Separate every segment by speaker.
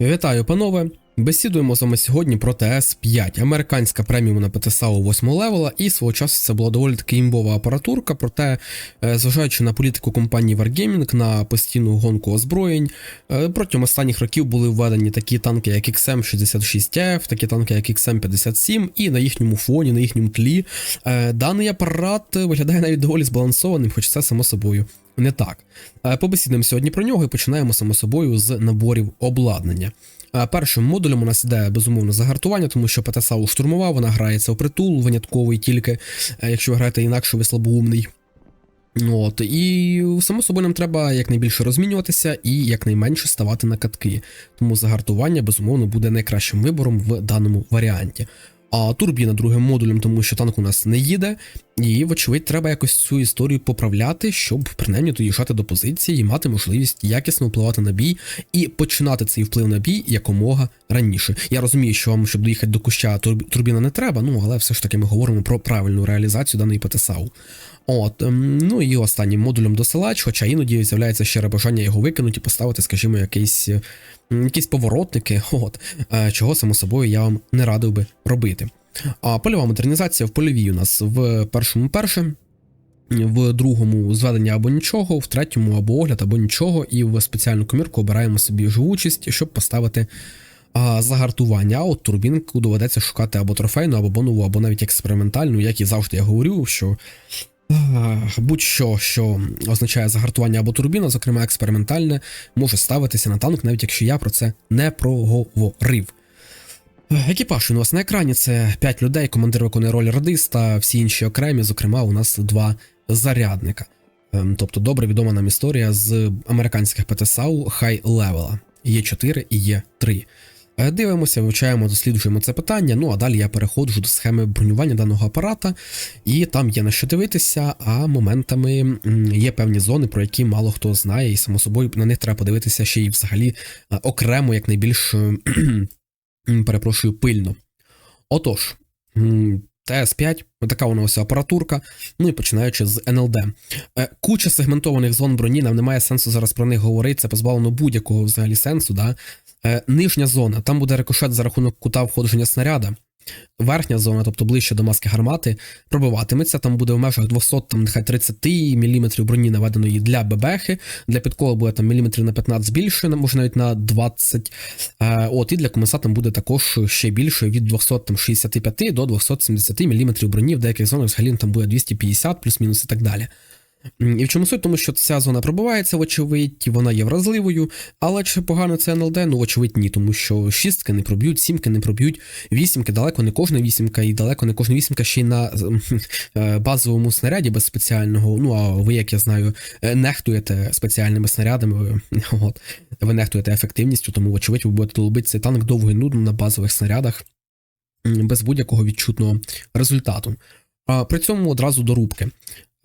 Speaker 1: Вітаю, панове! Бесідуємо з вами сьогодні про ТС-5, американська преміумна ПТСАУ 8 левела, і свого часу це була доволі таки імбова апаратурка. Проте, е, зважаючи на політику компанії Wargaming, на постійну гонку озброєнь, е, протягом останніх років були введені такі танки, як XM66F, такі танки, як XM57, і на їхньому фоні, на їхньому тлі е, даний апарат виглядає навіть доволі збалансованим, хоч це само собою. Не так. Е, Побесідемо сьогодні про нього і починаємо само собою з наборів обладнання. Е, Першим модулем у нас іде безумовно загартування, тому що ПТСАУ штурмова, вона грається в притул, винятковий тільки, е, якщо ви граєте інакше, ви слабоумний. От, і само собою нам треба якнайбільше розмінюватися і якнайменше ставати на катки. Тому загартування, безумовно, буде найкращим вибором в даному варіанті. А турбіна другим модулем, тому що танк у нас не їде, і, вочевидь, треба якось цю історію поправляти, щоб принаймні доїжджати до позиції і мати можливість якісно впливати на бій і починати цей вплив на бій якомога раніше. Я розумію, що вам, щоб доїхати до куща, турбіна не треба, ну але все ж таки ми говоримо про правильну реалізацію даної ПТСАУ. От, ем, ну і останнім модулем досилач, хоча іноді з'являється ще бажання його викинути і поставити, скажімо, якийсь, е, якісь поворотники, от, е, чого само собою я вам не радив би робити. А польова модернізація в польовій у нас в першому перше, в другому зведення або нічого, в третьому або огляд, або нічого, і в спеціальну комірку обираємо собі живучість, щоб поставити а, загартування. А от турбінку доведеться шукати або трофейну, або бонову, або навіть експериментальну, як і завжди я говорю, що. Будь-що, що означає загартування або турбіна, зокрема експериментальне, може ставитися на танк, навіть якщо я про це не проговорив. Екіпаж у нас на екрані це 5 людей, командир виконує роль радиста, всі інші окремі, зокрема, у нас два зарядника. Ем, Тобто добре відома нам історія з американських ПТСАУ хай левела. Є 4 і є 3. Е, Дивимося, вивчаємо, досліджуємо це питання. Ну а далі я переходжу до схеми бронювання даного апарата, і там є на що дивитися, а моментами є певні зони, про які мало хто знає, і само собою на них треба подивитися ще й взагалі е, окремо, як найбільш перепрошую, пильно. Отож, ТС5, така у нас апаратурка, ну і починаючи з НЛД. Е, Куча сегментованих зон броні, нам немає сенсу зараз про них говорити, це позбавлено будь-якого взагалі сенсу. Да? Е, Нижня зона, там буде рикошет за рахунок кута входження снаряда. Верхня зона, тобто ближче до маски гармати, пробиватиметься. Там буде в межах 200, там нехай 30 мм броні наведеної для бебехи. Для підкола буде там міліметрів на 15 більше, може навіть на 20. Е, От і для комеса там буде також ще більше від 265 до 270 мм броні. В деяких зонах взагалі там буде 250 плюс-мінус і так далі. І в чому суть? Тому що ця зона пробивається, вочевидь, вона є вразливою, але чи погано це НЛД? Ну, вочевидь, ні, тому що шістки не проб'ють, сімки не проб'ють, вісімки, далеко не кожна вісімка, і далеко не кожна вісімка ще й на е, базовому снаряді без спеціального. Ну, а ви, як я знаю, е, нехтуєте спеціальними снарядами, от, ви нехтуєте ефективністю, тому, вочевидь, ви будете долбити цей танк довго і нудно на базових снарядах без будь-якого відчутного результату. При цьому одразу до рубки.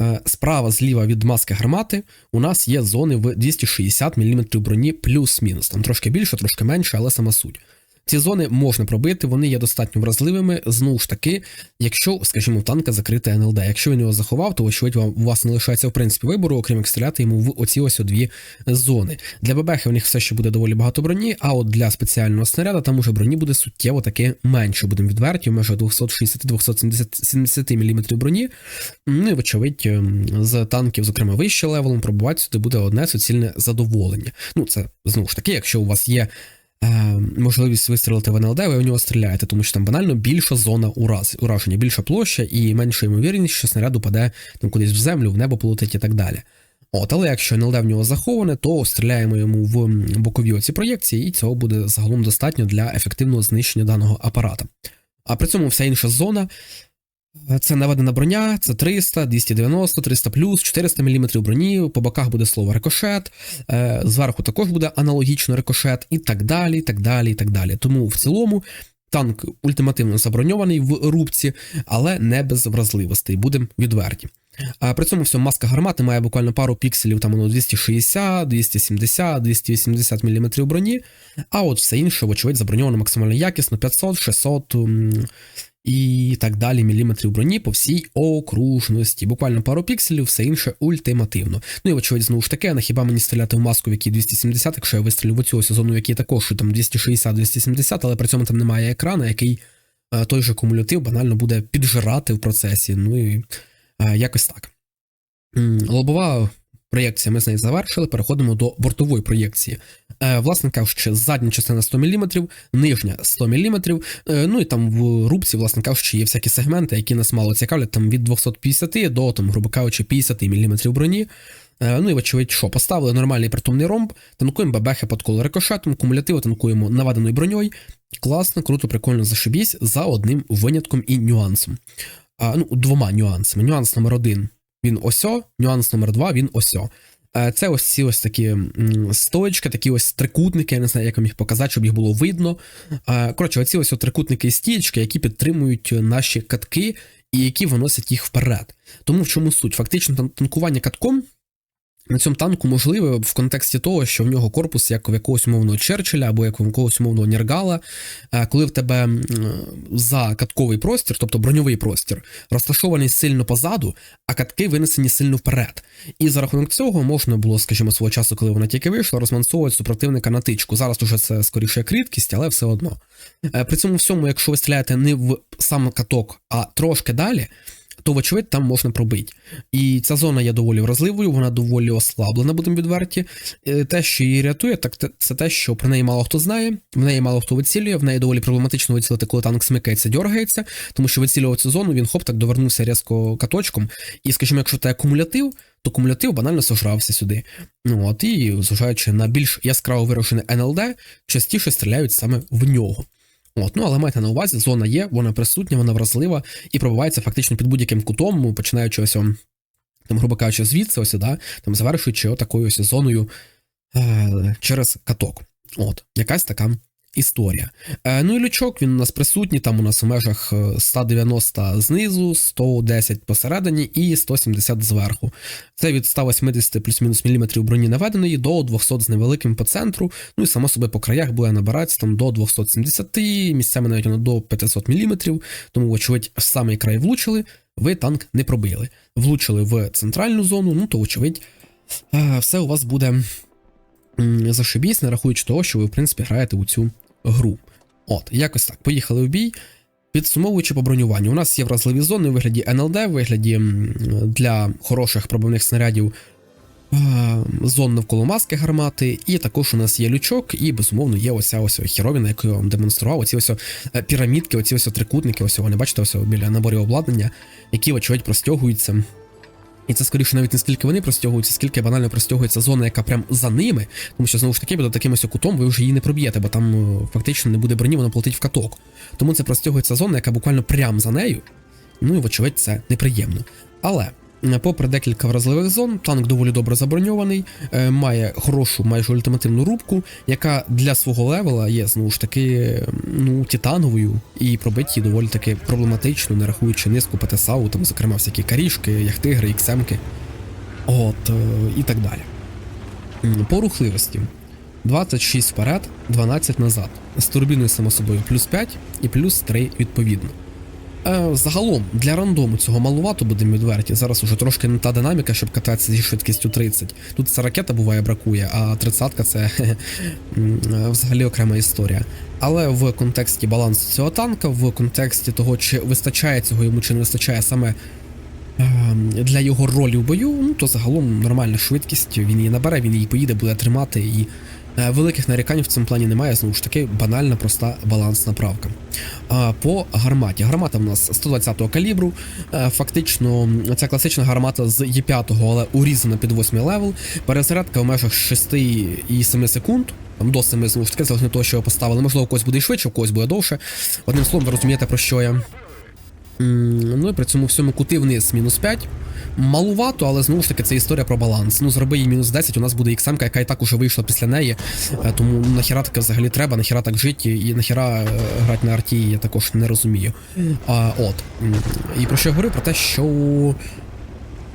Speaker 1: Е, Справа зліва від маски гармати у нас є зони в 260 мм броні плюс-мінус. Там трошки більше, трошки менше, але сама суть. Ці зони можна пробити, вони є достатньо вразливими. Знову ж таки, якщо, скажімо, у танка закрите НЛД. Якщо він його заховав, то очевидь у вас не лишається в принципі вибору, окрім як стріляти йому в оці ось дві зони. Для бебехи в них все ще буде доволі багато броні, а от для спеціального снаряда там уже броні буде суттєво таки менше. Будемо відверті, в межах 260-270 мм броні. Ну і вочевидь, ем, з танків, зокрема вище левелом, пробувати сюди буде одне суцільне задоволення. Ну, це знову ж таки, якщо у вас є. Е, Можливість вистрілити в НЛД, ви в нього стріляєте, тому що там банально більша зона ураз, ураження, більша площа і менша ймовірність, що снаряд упаде там кудись в землю, в небо полетить і так далі. От, але якщо НЛД в нього заховане, то стріляємо йому в бокові оці проєкції, і цього буде загалом достатньо для ефективного знищення даного апарата. А при цьому вся інша зона це наведена броня, це 300, 290, 300 400 мм броні, по боках буде слово рикошет, е, зверху також буде аналогічно рикошет, і так далі, і так далі, і так далі. Тому в цілому танк ультимативно заброньований в рубці, але не без вразливостей, будемо відверті. При цьому всьому маска гармати має буквально пару пікселів, там воно 260, 270, 280 мм броні, а от все інше, вочевидь, заброньовано максимально якісно, 500, 600 м, і так далі міліметрів броні по всій окружності. Буквально пару пікселів, все інше ультимативно. Ну і очевидь, знову ж таки, на хіба мені стріляти в маску, в якій 270, якщо я вистрілю в цю сезону, в якій також там 260-270, але при цьому там немає екрана, який е, той же кумулятив банально буде піджирати в процесі. Ну і е, якось так. Лобова проєкція ми з нею завершили. Переходимо до бортової проєкції. Е, власне кажучи, задня частина 100 мм, нижня 100 мм, е, ну і там в рубці, власне кажучи, є всякі сегменти, які нас мало цікавлять, там від 250 до, там, грубо кажучи, 50 мм броні. Е, ну і вочевидь, що поставили нормальний притомний ромб, танкуємо бабехи під коло рикошетом, кумулятиви танкуємо наведеною броньою. Класно, круто, прикольно зашибісь за одним винятком і нюансом. А, ну, двома нюансами. Нюанс номер один він осьо, нюанс номер два він осьо. Е, Це ось ці ось такі стоечки, такі ось трикутники, я не знаю, як вам їх показати, щоб їх було видно. Е, Коротше, оці ось трикутники і стієчки, які підтримують наші катки і які виносять їх вперед. Тому в чому суть? Фактично, тан- танкування катком на цьому танку можливе в контексті того, що в нього корпус як у якогось умовного Черчилля або як у якогось умовного Нергала, Е, коли в тебе за катковий простір, тобто броньовий простір, розташований сильно позаду, а катки винесені сильно вперед. І за рахунок цього можна було, скажімо, свого часу, коли вона тільки вийшла, розмансовувати супротивника на тичку. Зараз уже це скоріше як рідкість, але все одно. Е, При цьому всьому, якщо ви стріляєте не в сам каток, а трошки далі. То, вочевидь, там можна пробити. І ця зона є доволі вразливою, вона доволі ослаблена, будемо відверті. Е, Те, що її рятує, так це те, що про неї мало хто знає, в неї мало хто вицілює, в неї доволі проблематично вицілити, коли танк смикається, дергається, тому що вицілював цю зону, він хоп так довернувся різко каточком. І, скажімо, якщо це кумулятив, то кумулятив банально сожрався сюди. Ну от і зважаючи на більш яскраво виражене НЛД, частіше стріляють саме в нього. От, ну але майте на увазі, зона є, вона присутня, вона вразлива і пробивається фактично під будь-яким кутом, ну, починаючи ось, там, грубо кажучи, звідси, ось, да, там завершуючи такою зоною е, через каток. От, якась така історія. Е, ну і лючок, він у нас присутній, там у нас у межах е, 190 знизу, 110 посередині і 170 зверху. Це від 180 плюс-мінус міліметрів броні наведеної до 200 з невеликим по центру. Ну і само собі по краях буде набиратися там до 270, місцями навіть воно до 500 міліметрів. Тому, вочевидь, в самий край влучили, ви танк не пробили. Влучили в центральну зону, ну то, вочевидь, е, все у вас буде зашибісь, не рахуючи того, що ви, в принципі, граєте у цю гру. От, якось так. Поїхали в бій. Підсумовуючи по бронюванню, у нас є вразливі зони у вигляді НЛД, в вигляді для хороших пробивних снарядів зон навколо маски гармати, і також у нас є лючок, і безумовно є оця ось хіровіна, яку я вам демонстрував. Оці ось е, пірамідки, оці ось трикутники, ось вони бачите, ось біля наборів обладнання, які, вочевидь, простягуються. І це скоріше навіть не скільки вони простягуються, скільки банально простягується зона, яка прям за ними, тому що знову ж таки буде таким ось кутом ви вже її не проб'єте, бо там е, фактично не буде броні, воно полетить в каток. Тому це простягується зона, яка буквально прям за нею. Ну і вочевидь, це неприємно. Але. Е, Попри декілька вразливих зон, танк доволі добре заброньований, е, має хорошу, майже ультимативну рубку, яка для свого левела є знову ж таки ну, титановою і пробить її доволі таки проблематично, не рахуючи низку ПТСАУ, там, зокрема, всякі карішки, яхтигри, іксемки, от, е, і так далі. По рухливості 26 вперед, 12 назад. З турбіною, само собою, плюс 5 і плюс 3 відповідно. Е, загалом для рандому цього малувато будемо відверті. Зараз уже трошки не та динаміка, щоб кататися зі швидкістю 30. Тут ця ракета буває бракує, а 30-ка це е, взагалі окрема історія. Але в контексті балансу цього танка, в контексті того, чи вистачає цього йому, чи не вистачає саме ем, для його ролі в бою, ну то загалом нормальна швидкість, він її набере, він її поїде, буде тримати і. Е, Великих нарікань в цьому плані немає, знову ж таки, банальна, проста балансна правка. По гарматі. Гармата в нас 120-го калібру. Е, Фактично, ця класична гармата з Є5, але урізана під 8 левел. Перезарядка в межах 6 і 7 секунд. Там до 7, знову ж таки, залежно того, що поставили. Можливо, когось буде швидше, когось буде довше. Одним словом, ви розумієте, про що я. Ну і при цьому всьому кути вниз мінус 5. Малувато, але знову ж таки це історія про баланс. Ну, зроби їй мінус 10, у нас буде XM, яка і так уже вийшла після неї. Е, Тому нахіра таке взагалі треба, нахіра так жити, і нахіра е, грати на арті, я також не розумію. А, от. І про що я говорив? Про те, що.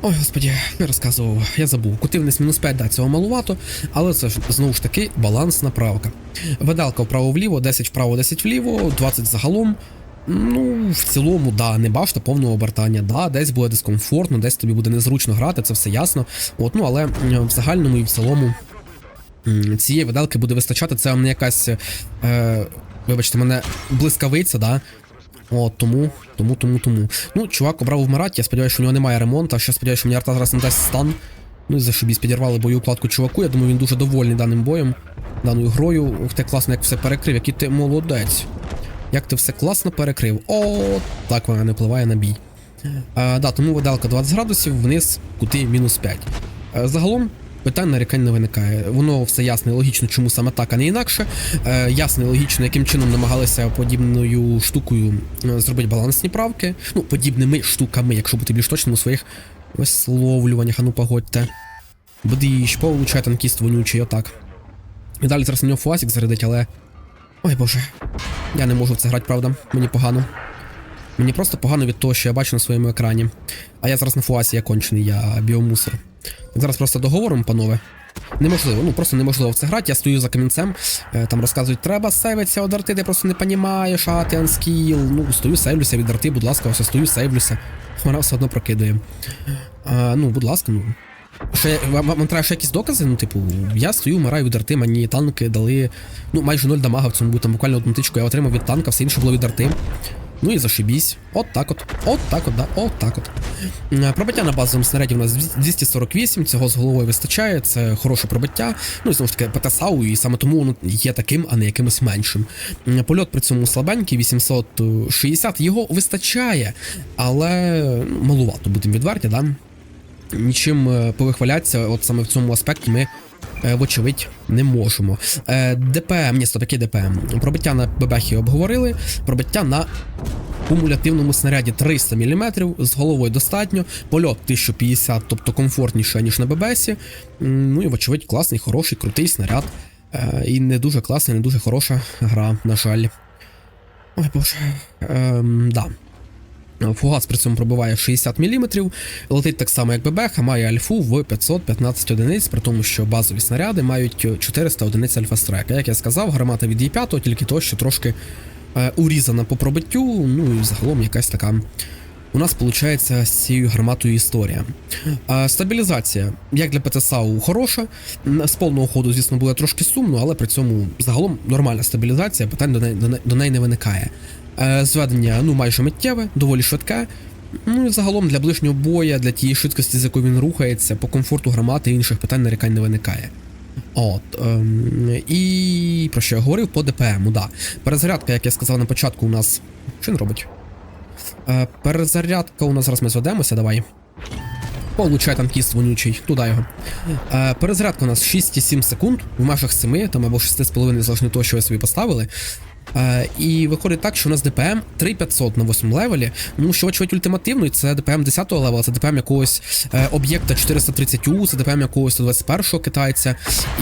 Speaker 1: Ой, господі, я розказував, я забув. Кути вниз мінус 5, да, цього малувато, але це ж знову ж таки балансна правка. Видалка вправо-вліво, 10 вправо, 10 вліво, 20 загалом. Ну, в цілому, да, не башта повного обертання, да, десь буде дискомфортно, десь тобі буде незручно грати, це все ясно. От, ну, але в загальному і в цілому цієї виделки буде вистачати. Це не якась, е, вибачте, мене блискавиця, да. От, тому, тому, тому, тому. Ну, чувак обрав вмирати, я сподіваюся, що у нього немає ремонту, а ще сподіваюся, що мені арта зараз не дасть стан. Ну і за зашибісь, підірвали бою укладку чуваку. Я думаю, він дуже довольний даним боєм, даною грою. Ух ти класно, як все перекрив, який ти молодець. Як ти все класно перекрив. О, так вона не впливає на бій. А, да, тому виделка 20 градусів, вниз, кути мінус 5. А, загалом. Питань нарікань не виникає. Воно все ясно і логічно, чому саме так, а не інакше. Е, ясно і логічно, яким чином намагалися подібною штукою е, зробити балансні правки. Ну, подібними штуками, якщо бути більш точним у своїх висловлюваннях, а ну погодьте. Бдіщ, получає танкіст вонючий, отак. І далі зараз на нього фуасік зарядить, але. Ой боже. Я не можу це грати, правда. Мені погано. Мені просто погано від того, що я бачу на своєму екрані. А я зараз на фуасі, я кончений, я біомусор. Зараз просто договоримо, панове. Неможливо, ну просто неможливо в це грати. Я стою за камінцем, е, там розказують, треба сейвитися від арти, ти просто не понімаєш, а ти анскіл. Ну, стою, сейвлюся від арти, будь ласка, ось стою, сейвлюся. Вона все одно прокидує. А, ну, будь ласка, ну. Я, вам, вам треба ще якісь докази? Ну, типу, я стою, вмираю від арти, мені танки дали. Ну, майже ноль дамага в цьому бути, там буквально одну тичку я отримав від танка, все інше було від арти. Ну і зашибісь. От так от. От так от, да, от так от. Е, Пробиття на базовому снаряді у нас 248, цього з головою вистачає, це хороше пробиття. Ну і знову ж таки, ПТСАУ, і саме тому воно є таким, а не якимось меншим. Е, Польот при цьому слабенький, 860, його вистачає, але ну, малувато, будемо відверті, да? Нічим е, повихвалятися, от саме в цьому аспекті ми. е, Вочевидь, не можемо. Е, ДПМ, ні, стоп, ДПМ. Пробиття на бебехі обговорили. Пробиття на кумулятивному снаряді 300 мм, з головою достатньо. Польот 1050, тобто комфортніше, ніж на ББСі. М, Ну і, вочевидь, класний, хороший, крутий снаряд. І не дуже класна, не дуже хороша гра, на жаль. Ой боже. Ем, да. Фугас при цьому пробиває 60 мм, летить так само, як ББХ, має альфу в 515 одиниць, при тому, що базові снаряди мають 400 одиниць альфа-страйка. Як я сказав, гармата від Є5, тільки то, що трошки е, урізана по пробиттю, ну і загалом якась така. У нас виходить з цією гарматою історія. Е, стабілізація, як для ПТСАУ, хороша. З повного ходу, звісно, буде трошки сумно, але при цьому загалом нормальна стабілізація, питань до неї, до неї не виникає. Е, Зведення ну майже миттєве, доволі швидке. Ну і загалом для ближнього боя, для тієї швидкості, з якою він рухається, по комфорту гармати і інших питань нарікань не виникає. От. Ем, і про що я говорив по ДПМу, да. Перезарядка, як я сказав на початку, у нас. Що він робить? Е, перезарядка у нас зараз ми зведемося, давай. Получай танкіст вонючий, туди його. Е, перезарядка у нас 6,7 секунд, в межах 7, там або 6,5, залежно того, що ви собі поставили. Е, і виходить так, що у нас ДПМ 3500 на 8 левелі. Ну, що очевидь ультимативно, це ДПМ 10 го левела, це ДПМ якогось е, об'єкта 430У, це ДПМ якогось 121 китайця,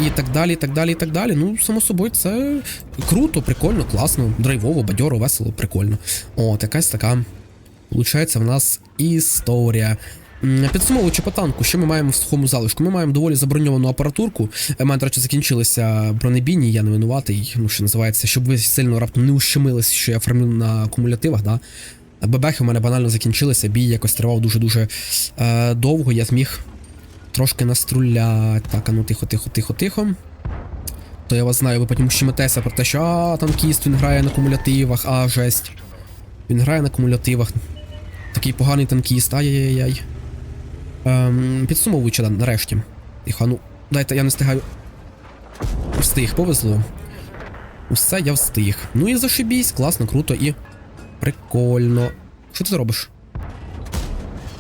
Speaker 1: і так далі, і так далі, і так далі. Ну, само собою, це круто, прикольно, класно, драйвово, бадьоро, весело, прикольно. От, якась така, виходить, в нас історія. Підсумовуючи по танку, що ми маємо в сухому залишку? Ми маємо доволі заброньовану апаратурку. У мене, до речі, закінчилися бронебійні, я не винуватий, ну що називається, щоб ви сильно раптом не ущемилися, що я фармлю на кумулятивах, да? ББХи у мене банально закінчилися, бій якось тривав дуже-дуже е, довго, я зміг трошки наструляти. Так, а ну тихо, тихо, тихо, тихо. То я вас знаю, ви потім щеметеся про те, що а, танкіст він грає на кумулятивах, а жесть. Він грає на кумулятивах. Такий поганий танкіст, ай-яй-яй. Ем, підсумовуючи, нарешті. Тихо, ну, дайте, я не встигаю. Встиг, повезло. Усе я встиг. Ну і зашибісь, класно, круто і прикольно. Що ти робиш?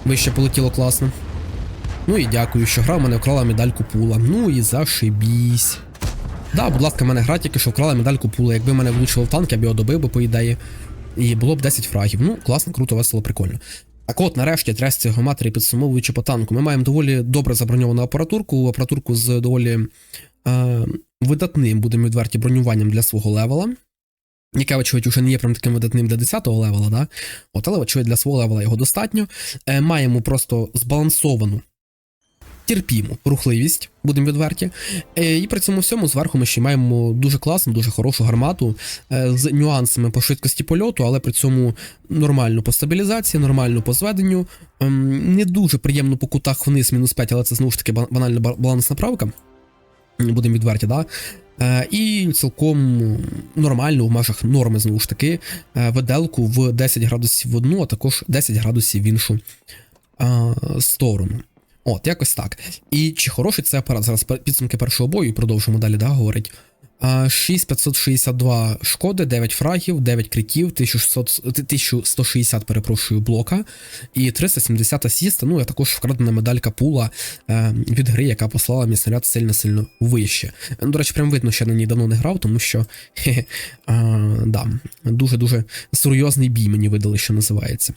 Speaker 1: Вище полетіло класно. Ну і дякую, що гра в мене вкрала медальку пула. Ну і зашибісь. Да, будь ласка, в мене гра тільки що вкрала медальку пула. Якби мене влучило в танк, я б його добив би, по ідеї. І було б 10 фрагів. Ну, класно, круто, весело, прикольно. Так от, нарешті, трясці цього матері підсумовуючи по танку, ми маємо доволі добре заброньовану апаратурку, апаратурку з доволі е, видатним, будемо відверті, бронюванням для свого левела. Яке, очевидь, уже не є прям таким видатним для 10-го левела, да? От, але, очевидь, для свого левела його достатньо. Е, маємо просто збалансовану терпіму рухливість, будемо відверті. Е, І при цьому всьому зверху ми ще маємо дуже класну, дуже хорошу гармату е, з нюансами по швидкості польоту, але при цьому нормальну по стабілізації, нормальну по зведенню. Ем, Не дуже приємно по кутах вниз, мінус 5, але це знову ж таки банальна балансна правка. Будемо відверті, да? Е, І цілком нормально в межах норми, знову ж таки, виделку в 10 градусів в одну, а також 10 градусів в іншу сторону. От, якось так. І чи хороший це апарат? Зараз підсумки першого бою і продовжимо далі, да, говорить. 6562 шкоди, 9 фрагів, 9 критів, 1600, 1160, перепрошую, блока і 370 асіста. Ну, а також вкрадена медалька пула е, від гри, яка послала мій снаряд сильно-сильно вище. До речі, прям видно, що я на ній давно не грав, тому що хе-хе, а, да, дуже-дуже серйозний бій мені видали, що називається.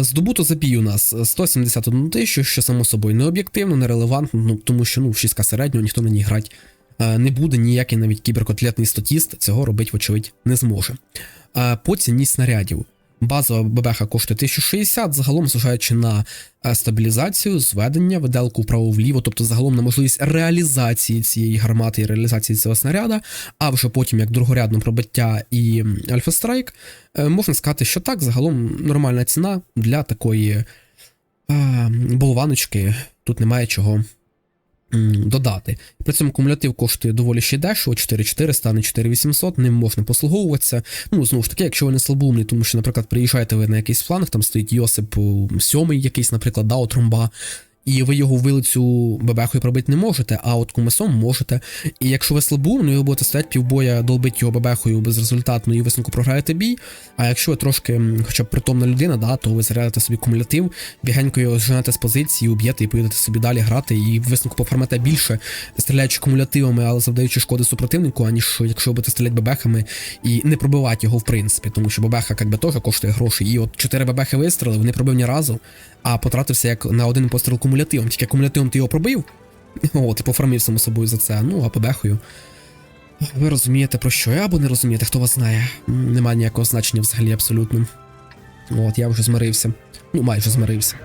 Speaker 1: Здобуто запій у нас 171 тисячу, що само собою не об'єктивно, не релевантно, ну, тому що ну, 6К середнього ніхто на ній грати е, не буде, ніякий навіть кіберкотлетний статіст цього робити, вочевидь, не зможе. По ціні снарядів. Базова ББХ коштує 1060, загалом, зважаючи на е, стабілізацію, зведення, виделку вправо-вліво, тобто загалом на можливість реалізації цієї гармати і реалізації цього снаряда, а вже потім як другорядне пробиття і Альфа Страйк, е, можна сказати, що так, загалом нормальна ціна для такої е, болваночки. Тут немає чого додати. При цьому кумулятив коштує доволі ще дешево, 4400, а не 4800, ним можна послуговуватися. Ну, знову ж таки, якщо ви не слабоумний, тому що, наприклад, приїжджаєте ви на якийсь фланг, там стоїть Йосип о, сьомий якийсь, наприклад, да, от тромба, і ви його вилицю бебехою пробити не можете, а от кумесом можете. І якщо ви слабоумний, ви будете стояти півбоя, долбити його бебехою безрезультатно і висновку програєте бій. А якщо ви трошки, хоча б притомна людина, да, то ви зарядите собі кумулятив, бігенько його зженете з позиції, уб'єте і поїдете собі далі грати, і висновку пофармите більше, стріляючи кумулятивами, але завдаючи шкоди супротивнику, аніж якщо ви будете стріляти бебехами і не пробивати його в принципі, тому що бебеха як би теж коштує гроші. І от 4 бебехи вистріли, не пробив ні разу, а потратився як на один постріл кумулятивом. Тільки кумулятивом ти його пробив, от, і пофармив само собою за це, ну а бебехою. Ви розумієте про що? я Або не розумієте, хто вас знає. М, Немає ніякого значення взагалі абсолютно. От, я вже змирився. Ну, майже змирився.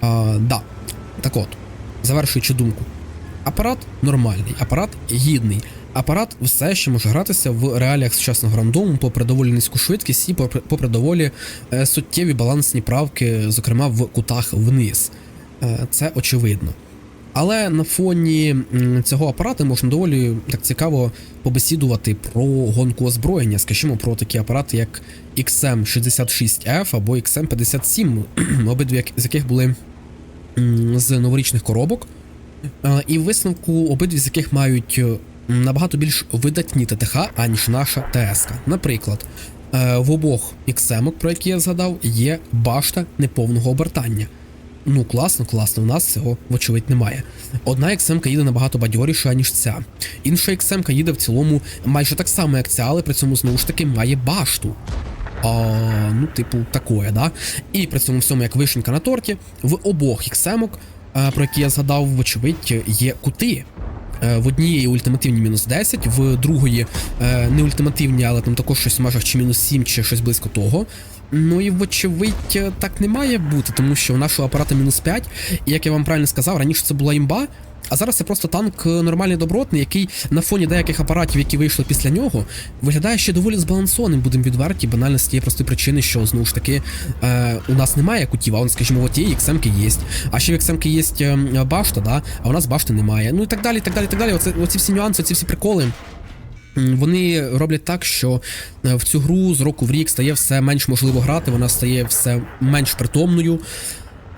Speaker 1: А, да. Так от, завершуючи думку. Апарат нормальний, апарат гідний. Апарат все ще може гратися в реаліях сучасного рандому, попри доволі низьку швидкість і попри, доволі е, суттєві балансні правки, зокрема в кутах вниз. Е, це очевидно. Але на фоні цього апарату можна доволі так цікаво побесідувати про гонку озброєння, скажімо, про такі апарати, як XM66F або XM57, обидві з яких були з новорічних коробок. Е, І в висновку обидві з яких мають набагато більш видатні ТТХ, аніж наша ТСК. Наприклад, е, в обох XM, про які я згадав, є башта неповного обертання. Ну, класно, класно, у нас цього, вочевидь, немає. Одна XM їде набагато бадьоріше, ніж ця. Інша XM їде в цілому майже так само, як ця, але при цьому знову ж таки має башту. А, ну, типу, такое, да? І при цьому всьому, як вишенька на торті, в обох XM, е, про які я згадав, вочевидь, є кути. Е, В однієї ультимативні мінус 10, в другої е, не ультимативні, але там також щось в межах чи мінус 7, чи щось близько того. Ну і вочевидь е, так не має бути, тому що у нашого апарата мінус 5, і як я вам правильно сказав, раніше це була імба, а зараз це просто танк е, нормальний добротний, який на фоні деяких апаратів, які вийшли після нього, виглядає ще доволі збалансованим, будемо відверті, банально з тієї простої причини, що знову ж таки е, у нас немає кутів, а он, скажімо, от є XM-ки є. А ще в XM-ки є е, башта, да, а у нас башти немає. Ну і так далі, і так далі, і так далі. Оце, оці всі нюанси, оці всі приколи. Вони роблять так, що е, в цю гру з року в рік стає все менш можливо грати, вона стає все менш притомною.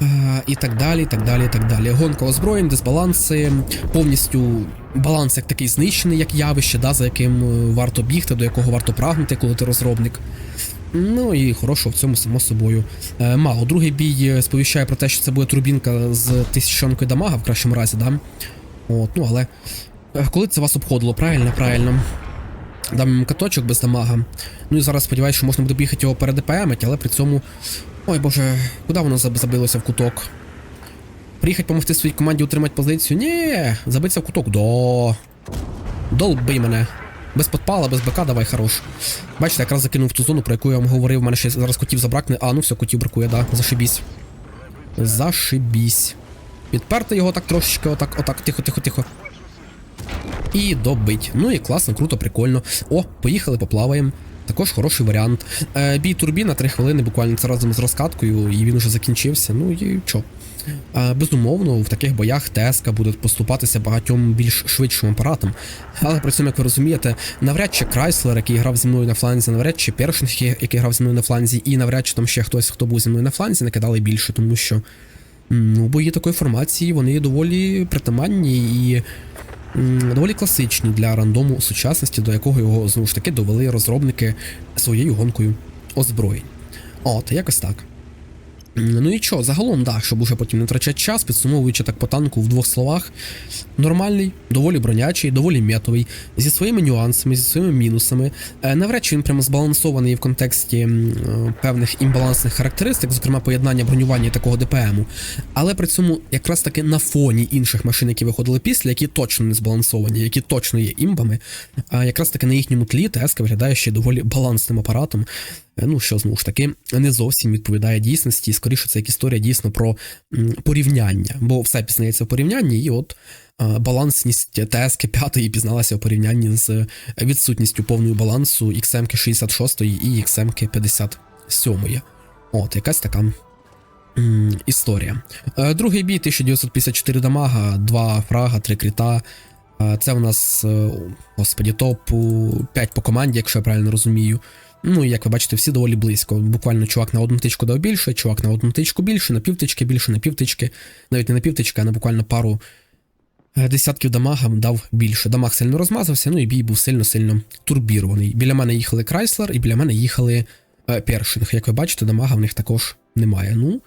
Speaker 1: е, І так далі, так далі, так далі. Гонка озброєнь, дисбаланси, повністю баланс як такий знищений, як явище, да, за яким е, варто бігти, до якого варто прагнути, коли ти розробник. Ну і хорошого в цьому само собою мало. Другий бій сповіщає про те, що це буде турбінка з тисячонкою дамага в кращому разі, да? От, ну але коли це вас обходило, правильно, правильно. Дам йому каточок без дамага. Ну і зараз сподіваюся, що можна буде бігати його передепемить, але при цьому. Ой боже, куди воно забилося в куток? Приїхати допомогти своїй команді утримати позицію? Ні, забитися в куток. До. Долби мене. Без подпала, без БК, давай хорош. Бачите, якраз закинув ту зону, про яку я вам говорив. У мене ще зараз котів забракне. А, ну все, котів бракує, да. Зашибісь. Зашибісь. підперти його так трошечки, отак, отак, тихо, тихо, тихо. І добить. Ну і класно, круто, прикольно. О, поїхали, поплаваємо. Також хороший варіант. Е, бій турбіна 3 хвилини, буквально це разом з розкаткою, і він уже закінчився. Ну і чо. Е, безумовно, в таких боях ТСК буде поступатися багатьом більш швидшим апаратом. Але при цьому, як ви розумієте, навряд чи Крайслер, який грав зі мною на фланзі, навряд чи Першинг, який- грав зі мною на фланзі, і навряд чи там ще хтось, хто був зі мною на фланзі, накидали більше, тому що ну, бої такої формації вони доволі притаманні і доволі класичні для рандому сучасності, до якого його знову ж таки довели розробники своєю гонкою озброєнь. От, якось так. Ну і що, загалом, да, щоб уже потім не втрачати час, підсумовуючи так по танку в двох словах, нормальний, доволі бронячий, доволі метовий, зі своїми нюансами, зі своїми мінусами. Е, Навряд чи він прямо збалансований в контексті е, певних імбалансних характеристик, зокрема поєднання бронювання і такого ДПМу. Але при цьому якраз таки на фоні інших машин, які виходили після, які точно не збалансовані, які точно є імбами, якраз таки на їхньому тлі ТСК виглядає ще доволі балансним апаратом. Е, Ну, що знову ж таки не зовсім відповідає дійсності, і скоріше це як історія дійсно про порівняння, бо все пізнається в порівнянні, і от е, балансність ТСК 5 пізналася у порівнянні з відсутністю повного балансу XM 66 і XM 57. От, якась така історія. Е, Другий бій 1954 дамага, 2 фрага, 3 кріта. Е, Це в нас, е, господі, топ 5 по команді, якщо я правильно розумію. Ну, і як ви бачите, всі доволі близько. Буквально чувак на одну тичку дав більше, чувак на одну тичку більше, на півтички більше, на півтички, навіть не на півтички, а на буквально пару е, десятків дамага дав більше. Дамаг сильно розмазався, ну і бій був сильно-сильно турбірований. Біля мене їхали Крайслер, і біля мене їхали е, Першинг. Як ви бачите, дамага в них також немає. Ну,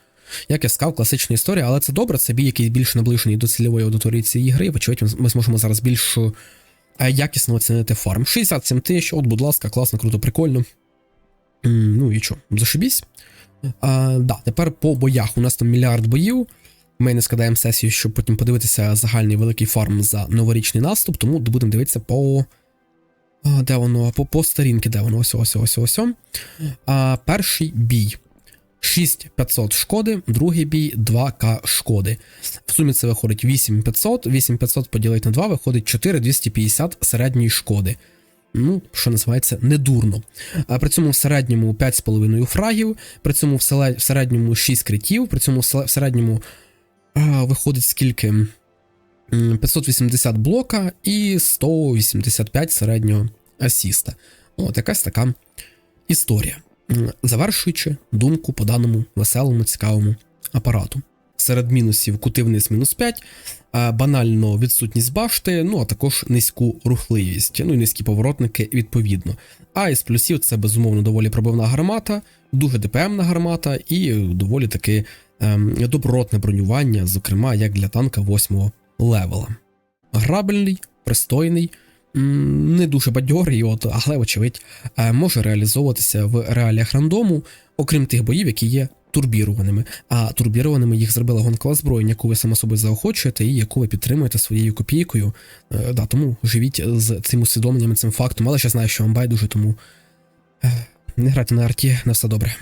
Speaker 1: як я сказав, класична історія, але це добре. Це бій, який більш наближений до цільової аудиторії цієї гри. Вочевидь, ми зможемо зараз більш е, якісно оцінити фарм. 67 тисяч, от, будь ласка, класно, круто, прикольно. Ну і що, зашибісь. А, да, тепер по боях. У нас там мільярд боїв. Ми не складаємо сесію, щоб потім подивитися загальний великий фарм за новорічний наступ, тому будемо дивитися по. А, де воно? По, по сторінки, де воно? Ось, ось, ось, ось. А, перший бій. 6500 шкоди, другий бій 2К шкоди. В сумі це виходить 8500, 8500 поділити на 2 виходить 4250 середньої шкоди. Ну, що називається, недурно. А при цьому в середньому 5,5 фрагів, при цьому в середньому 6 критів, при цьому в середньому а, виходить скільки? 580 блока і 185 середнього асіста. От якась така історія. Завершуючи думку по даному веселому, цікавому апарату. Серед мінусів кути вниз мінус 5, банально відсутність башти, ну а також низьку рухливість, ну і низькі поворотники відповідно. А із плюсів це безумовно доволі пробивна гармата, дуже ДПМна гармата і доволі таки ем, добротне бронювання, зокрема як для танка 8 левела. Грабельний, пристойний, не дуже бадьорий, от, але, очевидь, е, може реалізовуватися в реаліях рандому, окрім тих боїв, які є турбірованими. А турбірованими їх зробила гонкова зброя, яку ви само собою заохочуєте і яку ви підтримуєте своєю копійкою. Е, да, тому живіть з цим усвідомленням, цим фактом. Але ще знаю, що вам байдуже, тому е, не грайте на арті, на все добре.